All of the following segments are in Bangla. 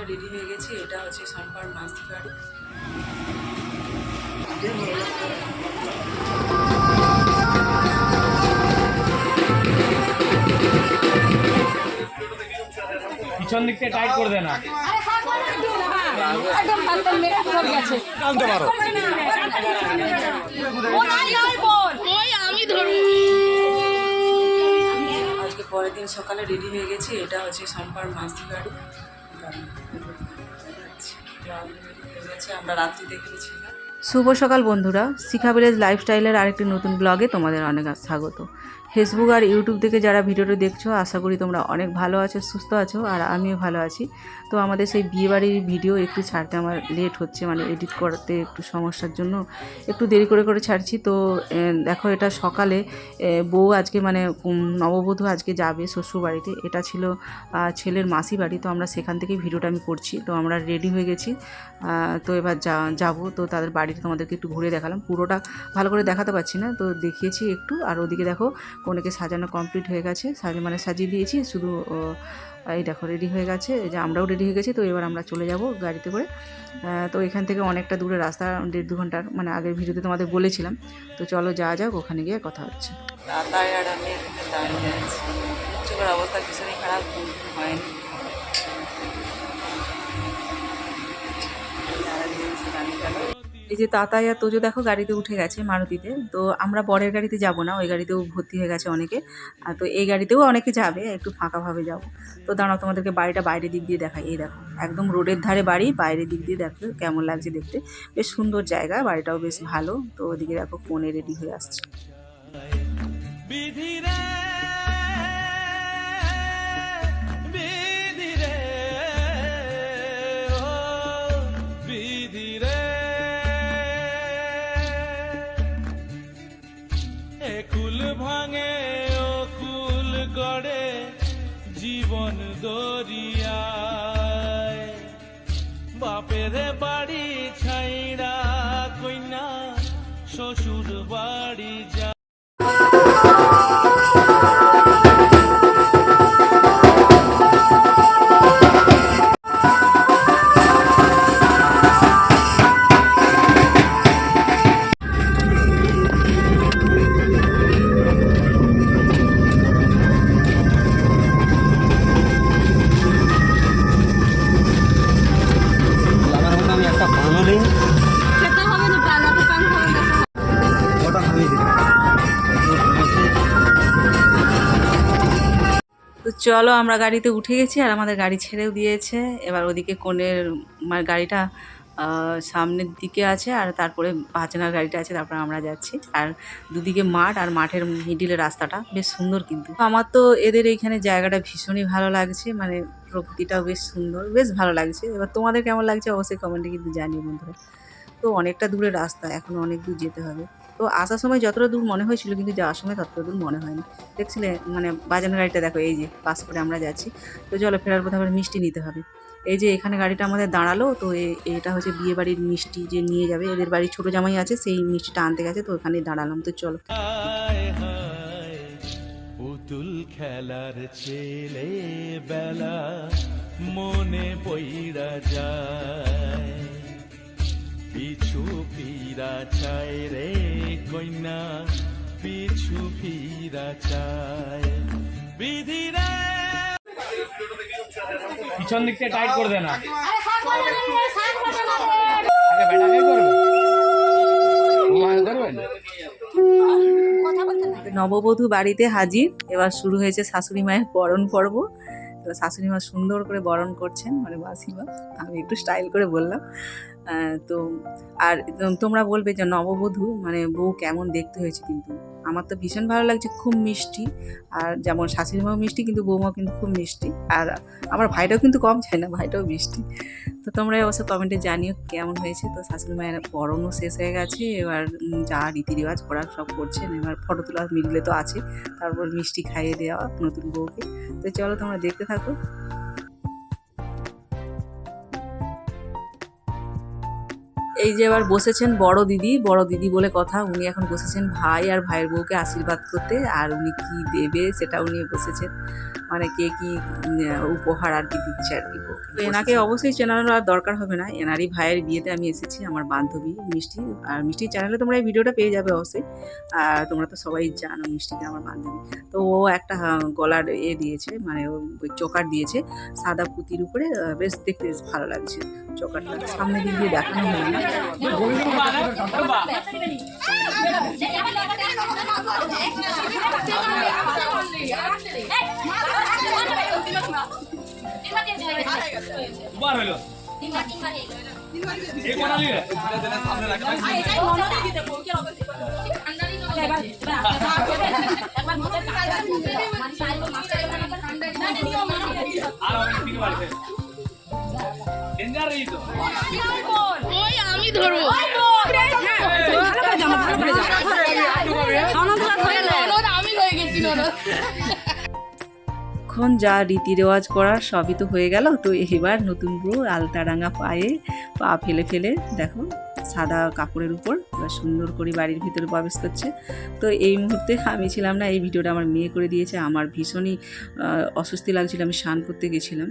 সকালে রেডি হয়ে গেছি এটা হচ্ছে সোমবার মাসি বাড়ি পিছন দিক থেকে টাইট করে দে না। একদম একদম মেরে ধরে গেছে টানতে পারো। ওই আমি ধরবো আজকে পরের দিন সকালে রেডি হয়ে গেছি এটা হচ্ছে সোমবার মাসি বাড়ি শুভ সকাল বন্ধুরা শিখা ভিলেজ লাইফস্টাইলের আরেকটি নতুন ব্লগে তোমাদের অনেক স্বাগত। ফেসবুক আর ইউটিউব থেকে যারা ভিডিওটা দেখছ, আশা করি তোমরা অনেক ভালো আছো, সুস্থ আছো, আর আমিও ভালো আছি। তো আমাদের সেই বিয়েবাড়ির ভিডিও একটু ছাড়তে আমার লেট হচ্ছে মানে এডিট করতে একটু সমস্যার জন্য একটু দেরি করে করে ছাড়ছি। তো দেখো এটা সকালে বউ আজকে মানে নববধূ আজকে যাবে শ্বশুরবাড়িতে। এটা ছিল ছেলের মাসি বাড়ি, তো আমরা সেখান থেকেই ভিডিওটা আমি করছি। তো আমরা রেডি হয়ে গেছি তো এবার যা, যাব। তো তাদের বাড়িটা তোমাদেরকে একটু ঘুরে দেখালাম। পুরোটা ভালো করে দেখাতে পারছি না, তো দেখিয়েছি একটু। আর ওদিকে দেখো কনেকে সাজানো কমপ্লিট হয়ে গেছে। মানে সাজিয়ে দিয়েছি, শুধু এই দেখো রেডি হয়ে গেছে যে আমরাও রেডি হয়ে গেছি, তো এবার আমরা চলে যাব গাড়িতে করে। তো এখান থেকে অনেকটা দূরে রাস্তা, দেড় দু ঘণ্টার মানে আগের ভিডিওতে তোমাদের বলেছিলাম। তো চলো যা যাক, ওখানে গিয়ে কথা হচ্ছে। অবস্থা খারাপ এই যে তাতাই আর তোজো দেখো গাড়িতে উঠে গেছে মারুতিতে, তো আমরা বরের গাড়িতে যাব না, ওই গাড়িতেও ভর্তি হয়ে গেছে অনেকে। আর তো এই গাড়িতেও অনেকে যাবে, একটু ফাঁকাভাবে যাব। তো দাঁড়াও, তোমাদেরকে বাড়িটা বাইরের দিক দিয়ে দেখাই। এই দেখো, একদম রোডের ধারে বাড়ি, বাইরের দিক দিয়ে দেখো, কেমন লাগছে দেখতে। বেশ সুন্দর জায়গা, বাড়িটাও বেশ ভালো। তো ওদিকে দেখো ফোনে রেডি হয়ে আসছে। বিধিরে জীবন দরিয়ায়। বাপের বাড়ি ছাইড়া কইনা শ্বশুর বাড়ি যা চলো, আমরা গাড়িতে উঠে গেছি আর আমাদের গাড়ি ছেড়েও দিয়েছে। এবার ওদিকে কোণের মানে গাড়িটা সামনের দিকে আছে আর তারপরে পাঁচনার গাড়িটা আছে, তারপরে আমরা যাচ্ছি। আর দুদিকে মাঠ আর মাঠের মিডিলে রাস্তাটা, বেশ সুন্দর কিন্তু। আমার তো এদের এইখানে জায়গাটা ভীষণই ভালো লাগছে মানে প্রকৃতিটাও বেশ সুন্দর, বেশ ভালো লাগছে। এবার তোমাদের কেমন লাগছে অবশ্যই কমেন্টে কিন্তু জানিও বন্ধুরা। তো অনেকটা দূরে রাস্তা, এখন অনেক দূর যেতে হবে। তো আসার সময় যতটা দূর মনে হয়েছিল কিন্তু যাওয়ার সময় ততটা দূর মনে হয়নি। দেখছিলে মানে বাজানো গাড়িটা দেখো, এই যে পাস করে আমরা যাচ্ছি। তো চলো ফেরার পথে আবার মিষ্টি নিতে হবে। এই যে এখানে গাড়িটা আমাদের দাঁড়াল, তো এটা হচ্ছে বিয়ে বাড়ির মিষ্টি যে নিয়ে যাবে। এদের বাড়ির ছোটো জামাই আছে, সেই মিষ্টিটা আনতে গেছে, তো ওখানে দাঁড়ালাম। তো চলো। পুতুল খেলার ছেলে বেলা মনে পইরা যায়। পিছু ফিরা চায় রে কইনা পিছু ফিরা চায়। বিধিরা পিছন দিক থেকে টাইট করে দে না। আগে ব্যাটাকে করবে? করবেন নববধূ বাড়িতে হাজির। এবার শুরু হয়েছে শাশুড়ি মায়ের বরণ পর্ব। তো শাশুড়ি মা সুন্দর করে বরণ করছেন মানে মাসিমা। আমি একটু স্টাইল করে বললাম। তো আর তোমরা বলবে যে নববধূ মানে বউ কেমন দেখতে হয়েছে কিন্তু। আমার তো ভীষণ ভালো লাগছে, খুব মিষ্টি। আর যেমন শাশুড়ি মাও মিষ্টি, কিন্তু বৌমাও কিন্তু খুব মিষ্টি। আর আমার ভাইটাও কিন্তু কম চায় না, ভাইটাও মিষ্টি। তো তোমরা অবশ্য কমেন্টে জানিও কেমন হয়েছে। তো শাশুড়ি মায়ের বরণও শেষ হয়ে গেছে, এবার যা রীতি রেওয়াজ করার সব করছেন। এবার ফটো তোলা মিডলে তো আছে, তারপর মিষ্টি খাইয়ে দেওয়া নতুন বউকে। তো চলো তোমরা দেখতে থাকো। এই যে এবার বসেছেন বড় দিদি বড় দিদি বলে কথা উনি এখন বসেছেন ভাই আর ভাইয়ের বউকে আশীর্বাদ করতে আর উনি কি দেবে সেটাও নিয়ে বসেছেন। মানে কে কি উপহার আর কি দিচ্ছে আর কি তো এনাকে অবশ্যই চেনানোর আর দরকার হবে না। এনারই ভাইয়ের বিয়েতে আমি এসেছি আমার বান্ধবী মিষ্টি। আর মিষ্টির চ্যানেলে তোমরা এই ভিডিওটা পেয়ে যাবে অবশ্যই। আর তোমরা তো সবাই জানো মিষ্টিকে আমার বান্ধবী। তো ও একটা গলার এ দিয়েছে মানে চোকার দিয়েছে সাদা পুঁতির উপরে বেশ দেখতে বেশ ভালো লাগছে। চোকারটা সামনে দিক দিয়ে দেখানো হয় না আর ওই আমি ধরবো আমি হয়ে গেছি এখন যা রীতি রেওয়াজ করার সবই তো হয়ে গেল তো এবার নতুন বউ আলতারাঙা পায়ে পা ফেলে ফেলে দেখো সাদা কাপড়ের উপর এবার সুন্দর করে বাড়ির ভিতরে প্রবেশ করছে তো এই মুহূর্তে আমি ছিলাম না এই ভিডিওটা আমার মেয়ে করে দিয়েছে আমার ভীষণই অস্বস্তি লাগছিল আমি স্নান করতে গেছিলাম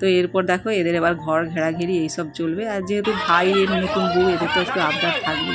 তো এরপর দেখো এদের এবার ঘর ঘেরাঘেরি এইসব চলবে আর যেহেতু ভাইয়ের নতুন বউ এদের তো একটু আবদার থাকবে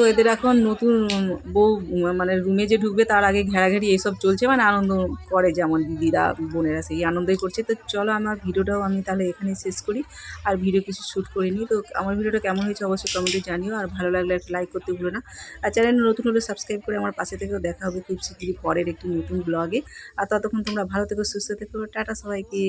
তো এদের এখন নতুন বউ মানে রুমে যে ঢুকবে তার আগে ঘেরাঘেরি এইসব চলছে মানে আনন্দ করে যেমন দিদিরা, বোনেরা সেই আনন্দই করছে। তো চলো আমার ভিডিওটাও আমি তাহলে এখানে শেষ করি। আর ভিডিও কিছু শ্যুট করিনি তো আমার ভিডিওটা কেমন হয়েছে অবশ্যই কমেন্টে জানিও। আর ভালো লাগলে একটা লাইক করতে ভুলো না। আর চ্যানেল নতুন হলে সাবস্ক্রাইব করে আমার পাশে থেকেও দেখা হবে খুব শীঘ্রই পরের একটি নতুন ব্লগে আর ততক্ষণ তোমরা ভালো থেকো, সুস্থ থেকো। টাটা সবাইকে।